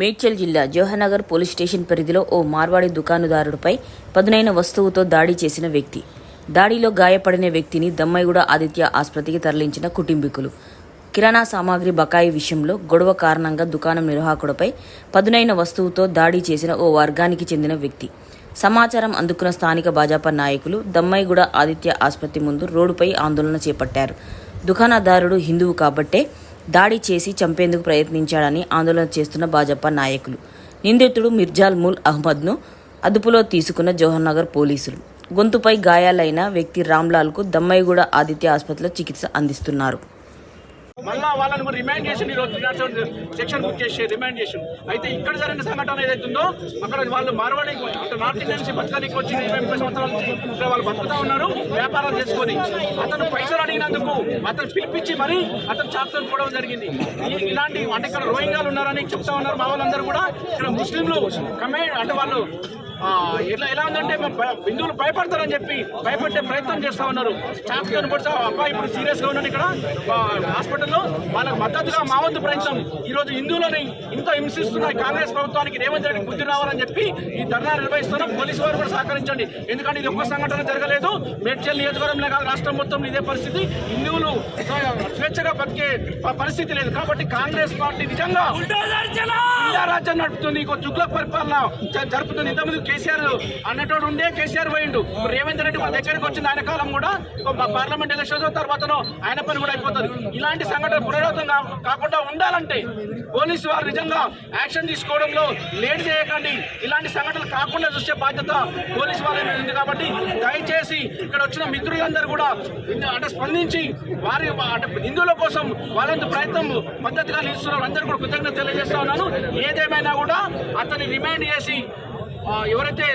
మేడ్చల్ జిల్లా జోహనగర్ police station పరిధిలో ఓ మార్వాడి దుకాణదారుడిపై పదునైన వస్తువుతో దాడి చేసిన వ్యక్తి. దాడిలో గాయపడిన వ్యక్తిని దమ్మైగూడ ఆదిత్య ఆసుపత్రికి తరలించిన కుటుంబీకులు. కిరాణా సామాగ్రి బకాయి విషయంలో గొడవ కారణంగా దుకాణం నిర్వాహకుడిపై పదునైన వస్తువుతో దాడి చేసిన ఓ వర్గానికి చెందిన వ్యక్తి. సమాచారం అందుకున్న స్థానిక భాజపా నాయకులు దమ్మైగూడ ఆదిత్య ఆసుపత్రి ముందు రోడ్డుపై ఆందోళన చేపట్టారు. దుకాణదారుడు హిందువు కాబట్టే దాడి చేసి చంపేందుకు ప్రయత్నించాడని ఆందోళన చేస్తున్న భాజపా నాయకులు. నిందితుడు మిర్జాల్ ముల్ అహ్మద్ను అదుపులో తీసుకున్న జవహర్నగర్ పోలీసులు. గొంతుపై గాయాలైన వ్యక్తి రామ్లాల్కు దమ్మైగూడ ఆదిత్య ఆసుపత్రిలో చికిత్స అందిస్తున్నారు. మళ్ళా వాళ్ళని కూడా రిమైండ్ చేసి మీరు సెక్షన్ బుక్ చేసి రిమైండ్ చేసి అయితే ఇక్కడ జరిగిన సంఘటన ఏదైతుందో అక్కడ వాళ్ళు మార్వాడి అంటే నార్త్ ఇండియన్ నుంచి బతకడానికి వచ్చి ఇరవై ముప్పై సంవత్సరాల నుంచి ఇక్కడ వాళ్ళు బతుకుతా ఉన్నారు వ్యాపారం చేసుకొని. అతను పైసలు అడిగినందుకు అతను పిలిపించి మరి అతను చాప్తో పోవడం జరిగింది. ఇలాంటి అంటే ఇక్కడ రోహింగాలు ఉన్నారని చెప్తా ఉన్నారు మా వాళ్ళందరూ కూడా. ఇక్కడ ముస్లింలు కమే అంటే వాళ్ళు ఇట్లా ఎట్లా ఎలా ఉందంటే హిందువులు భయపడతారని చెప్పి భయపడే ప్రయత్నం చేస్తా ఉన్నారు. చాప్తో కూడా అబ్బాయి ఇప్పుడు సీరియస్గా ఉన్నాడు ఇక్కడ హాస్పిటల్ హాస్పిటల్లో వాళ్ళకి మద్దతుగా మా వంతు ప్రయత్నం. ఈ రోజు హిందువులని ఇంత హింసిస్తున్న ఈ కాంగ్రెస్ ప్రభుత్వానికి రేవంత్ రెడ్డి బుద్ధి రావాలని చెప్పి ఈ ధర్నా నిర్వహిస్తున్నాం పోలీసు వారు కూడా సహకరించండి. ఎందుకంటే ఇది ఒక్క సంఘటన జరగలేదు. మేడ్చల్ నియోజకవర్గంలో కాదు రాష్ట్రం మొత్తం ఇదే పరిస్థితి. హిందువులు స్వేచ్ఛగా బతికే పరిస్థితి లేదు. కాబట్టి కాంగ్రెస్ పార్టీ నిజంగా రాజ్యం నడుపుతుంది ఇంకో చుగ్ల పరిపాలన జరుపుతుంది. ఇంతకుముందు కేసీఆర్ అన్నటోడు ఉండే కేసీఆర్ పోయిండు. రేవంత్ రెడ్డి మన దగ్గరికి వచ్చింది. ఆయన కాలం కూడా పార్లమెంట్ ఎలక్షన్ తర్వాతనో ఆయన పని కూడా అయిపోతుంది. ఇలాంటి సంఘటన పునరావృతం కాకుండా ఉండాలంటే పోలీసు వారు నిజంగా యాక్షన్ తీసుకోవడంలో లేట్ చేయకండి. ఇలాంటి సంఘటనలు కాకుండా చూసే బాధ్యత పోలీసు వారి ఉంది కాబట్టి దయచేసి ఇక్కడ వచ్చిన మిత్రులందరూ కూడా అంటే స్పందించి వారి అంటే హిందువుల కోసం వాళ్ళంత ప్రయత్నం మద్దతుగా నిలుస్తున్నారు అందరూ కూడా కృతజ్ఞత తెలియజేస్తా ఉన్నాను. ఏమైనా కూడా అతన్ని రిమైండ్ చేసి ఎవరైతే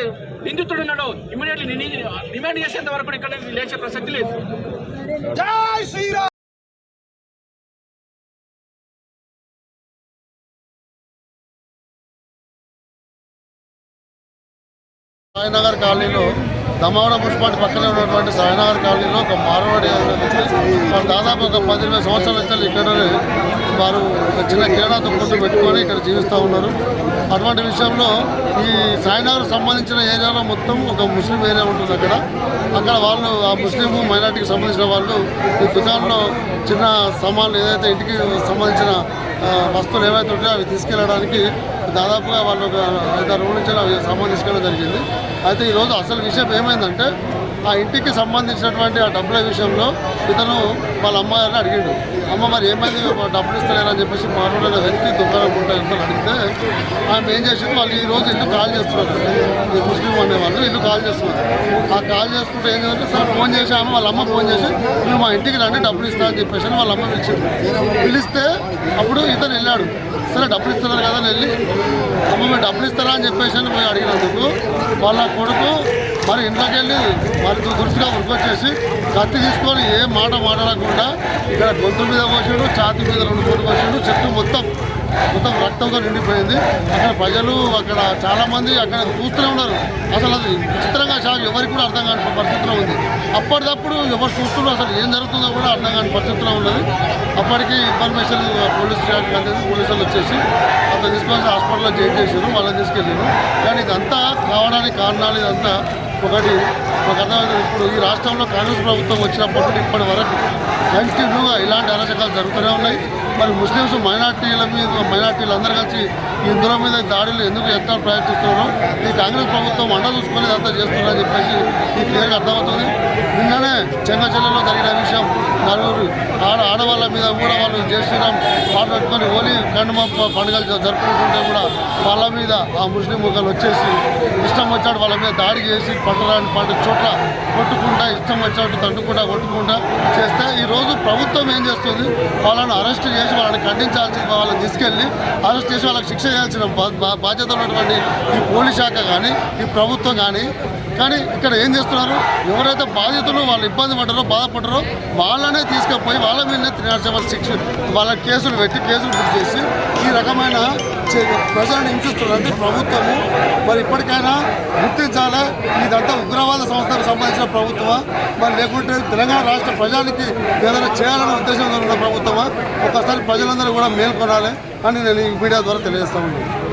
నిందితుడు ఉన్నాడో ఇమీడియట్లీ రిమైండ్ చేసేంత వరకు ఇక్కడ లేచే ప్రసక్తి లేదు. జై శ్రీరామ్! సాయినగర్ కాలనీలో దమావడ మున్సిపాలిటీ పక్కనే ఉన్నటువంటి సాయినగర్ కాలనీలో ఒక మారవాడి వారు దాదాపు ఒక పది సంవత్సరాల నుంచి ఇక్కడనే వారు చిన్న క్రీడాతో కొట్టు పెట్టుకొని ఇక్కడ జీవిస్తూ ఉన్నారు. అటువంటి విషయంలో ఈ సాయినగర్ సంబంధించిన ఏరియాలో మొత్తం ఒక ముస్లిం ఏరియా ఉంటుంది అక్కడ. అక్కడ వాళ్ళు ఆ ముస్లిం మైనార్టీకి సంబంధించిన వాళ్ళు ఈ దుకాణంలో చిన్న సామాన్లు ఏదైతే ఇంటికి సంబంధించిన వస్తువులు ఏవైతే ఉంటాయో అవి తీసుకెళ్ళడానికి దాదాపుగా వాళ్ళు ఐదారు రోజుల నుంచి అవి జరిగింది. అయితే ఈరోజు అసలు విషయం ఏమైందంటే ఆ ఇంటికి సంబంధించినటువంటి ఆ డబ్బుల విషయంలో ఇతను వాళ్ళ అమ్మగారిని అడిగిండు. అమ్మ మరి ఏమైంది? డబ్బులు ఇస్తలేరని చెప్పేసి మాట్లాడిన వ్యక్తి దుకాణం ఉంటాయి ఎంత అడిగితే ఆమె ఏం చేసింది? వాళ్ళు ఈ రోజు ఇల్లు కాల్ చేస్తున్నారు. ముస్లిం అనే వాళ్ళు ఇల్లు కాల్ చేస్తున్నారు. ఆ కాల్ చేసుకుంటే ఏం చేయాలంటే సరే ఫోన్ చేసి ఆమె వాళ్ళ అమ్మ ఫోన్ చేసి మీరు మా ఇంటికి రండి డబ్బులు ఇస్తా అని చెప్పేసి అని వాళ్ళ అమ్మ పిలిచింది. పిలిస్తే అప్పుడు ఇతను వెళ్ళాడు. సరే డబ్బులు ఇస్తున్నారు కదా వెళ్ళి అమ్మ మీరు డబ్బులు ఇస్తారా అని చెప్పేసి అని పోయి అడిగినందుకు వాళ్ళ కొడుకు మరి ఇంట్లోకి వెళ్ళి మరి దురుసుగా ఉరికొచ్చేసి కత్తి తీసుకొని ఏ మాట మాట్లాడకుండా ఇక్కడ గొంతు మీద పోసాడు ఛాతి మీద రెండు కోట్లు పోసాడు చెట్టు మొత్తం మొత్తం రక్తంతో నిండిపోయింది. అక్కడ ప్రజలు అక్కడ చాలామంది అక్కడ చూస్తూనే ఉన్నారు. అసలు అది విచిత్రంగా షాక్ ఎవరికి కూడా అర్థం కాని పరిస్థితిలో ఉంది. అప్పటిదప్పుడు ఎవరు చూస్తున్నారు అసలు ఏం జరుగుతుందో కూడా అర్థం కాని పరిస్థితిలో ఉన్నది. అప్పటికి ఇన్ఫర్మేషన్ పోలీస్ స్టేషన్కి అందింది పోలీసులు వచ్చేసి అతను తీసుకొని హాస్పిటల్లో జాయిన్ వాళ్ళని తీసుకెళ్ళారు కానీ ఇదంతా కావడానికి కారణాలు ఇదంతా ఒకటి ఒక అర్థమైంది ఇప్పుడు ఈ రాష్ట్రంలో కాంగ్రెస్ ప్రభుత్వం వచ్చినప్పటి నుండి ఇప్పటి వరకు కంటిన్యూగా ఇలాంటి అరాచకాలు జరుగుతూనే ఉన్నాయి. మరి ముస్లిమ్స్ మైనార్టీల మీద మైనార్టీలు అందరూ కలిసి హిందువుల మీద దాడులు ఎందుకు ఎత్తాలని ప్రయత్నిస్తున్నారో ఈ కాంగ్రెస్ ప్రభుత్వం అండ చూసుకొని అంతా చేస్తున్నారని చెప్పేసి ఈ క్లియర్గా అర్థమవుతుంది. నిన్ననే చెంగచెల్లలో జరిగిన విషయం నలుగురు ఆడ ఆడవాళ్ళ మీద కూడా వాళ్ళు చేస్తున్నాం వాళ్ళు పెట్టుకొని ఓలీ కండుమ పండుగలు జరుపుకుంటుంటే కూడా వాళ్ళ మీద ఆ ముస్లిం ముఖాలు వచ్చేసి ఇష్టం వచ్చాడు వాళ్ళ మీద దాడి చేసి పట్టరాని పంట చోట్ల కొట్టుకుంటా ఇష్టం వచ్చాడు తండుకుంటా కొట్టుకుంటా చేస్తే ఈరోజు ప్రభుత్వం ఏం చేస్తుంది? వాళ్ళని అరెస్ట్ చేసి వాళ్ళని ఖండించాల్సి వాళ్ళని తీసుకెళ్ళి అరెస్ట్ చేసి వాళ్ళకి శిక్ష చేయాల్సిన బాధ్యత ఉన్నటువంటి ఈ పోలీస్ శాఖ కానీ ఈ ప్రభుత్వం కానీ. కానీ ఇక్కడ ఏం చేస్తున్నారు? ఎవరైతే బాధితులు వాళ్ళు ఇబ్బంది పడ్డారో బాధపడ్డారో వాళ్ళనే తీసుకుపోయి వాళ్ళ మీదనే తినాల్సిన నాట్ శిక్ష వాళ్ళ కేసులు పెట్టి కేసులు బుక్ చేసి ఈ రకమైన ప్రజలను హింసిస్తున్నారు. అంటే ప్రభుత్వము మరి ఇప్పటికైనా గుర్తించాలా. ఇదంతా ఉగ్రవాద సంస్థకు సంబంధించిన ప్రభుత్వమా? మరి లేకుంటే తెలంగాణ రాష్ట్ర ప్రజానికి ఏదైనా చేయాలనే ఉద్దేశంతో ఉన్న ప్రభుత్వమా? ఒకసారి ప్రజలందరూ కూడా మేల్కొనాలి అని నేను ఈ మీడియా ద్వారా తెలియజేస్తా ఉన్నాను.